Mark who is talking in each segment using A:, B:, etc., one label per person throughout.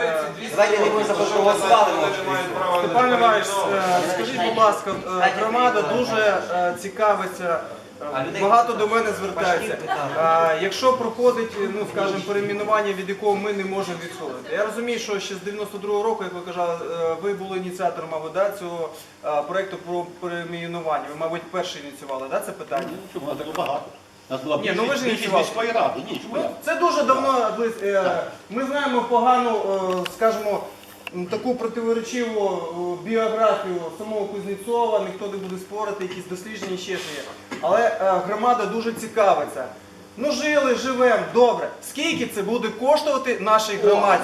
A: Е,
B: Давайте не будемо може.
A: Степан Іванович, скажіть, будь ласка, е, громада дуже е, цікавиться. Багато до мене звертається. Якщо проходить, ну скажімо, перейменування, від якого ми не можемо відходити. Я розумію, що ще з 92-го року, як ви казали, ви були ініціатором, мабуть, да, цього проекту про перейменування. Ви, мабуть, перші ініціювали да, це питання.
C: Було багато? Нас була
A: Ні, ну ви ж
C: більшість
A: ініціювали.
C: міської ради. Ні, чому
A: Ну,
C: я?
A: Це дуже давно. ви, е, Ми знаємо погану, е, скажімо, м, таку противоречиву е, біографію самого Кузнєцова, ніхто не буде спорити, якісь дослідження ще що є. Але е, громада дуже цікавиться. Ну жили, живемо, добре. Скільки це буде коштувати нашій громаді?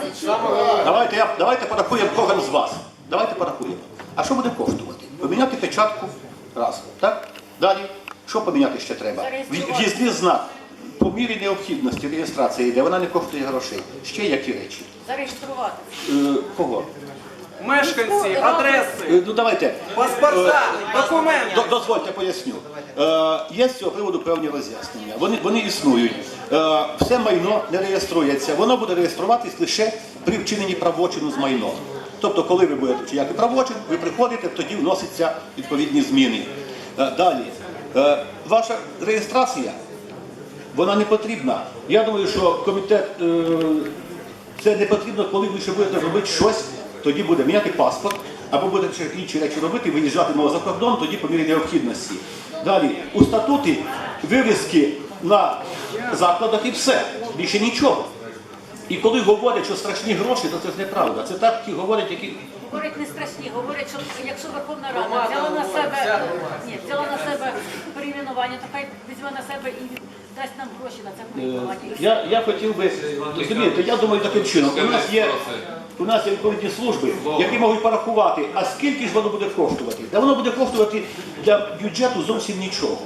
C: Давайте, я, давайте порахуємо кожен з вас. Давайте порахуємо. А що буде коштувати? Поміняти печатку раз. Так? Далі. Що поміняти ще треба? В'їзний знак. По мірі необхідності реєстрація йде, вона не коштує грошей. Ще які речі?
D: Зареєструвати.
C: Е, кого?
A: Мешканці, адреси,
C: Е, ну давайте.
A: паспорта, документи.
C: До- Дозвольте поясню. Е, є з цього приводу певні роз'яснення. Вони, вони існують. Е, все майно не реєструється. Воно буде реєструватись лише при вчиненні правочину з майном. Тобто, коли ви будете вчиняти правочин, ви приходите, тоді вносяться відповідні зміни. Е, далі. Е, ваша реєстрація, вона не потрібна. Я думаю, що комітет е, це не потрібно, коли ви ще будете робити щось, тоді буде міняти паспорт, або будете інші речі робити, виїжджати за кордон, тоді по мірі необхідності. Далі, у статуті вивіски на закладах і все, більше нічого. І коли говорять, що страшні гроші, то це ж неправда. Це так ті говорять, які.
D: Говорять не страшні, говорять, що якщо Верховна Рада взяла на себе ні, взяла на себе перейменування, то хай візьме на себе і дасть нам гроші на це перейменування.
C: Я, я хотів би, розумієте, я думаю таким чином. У нас є, у нас є відповідні служби, які можуть порахувати, а скільки ж воно буде коштувати. Та воно буде коштувати для бюджету зовсім нічого.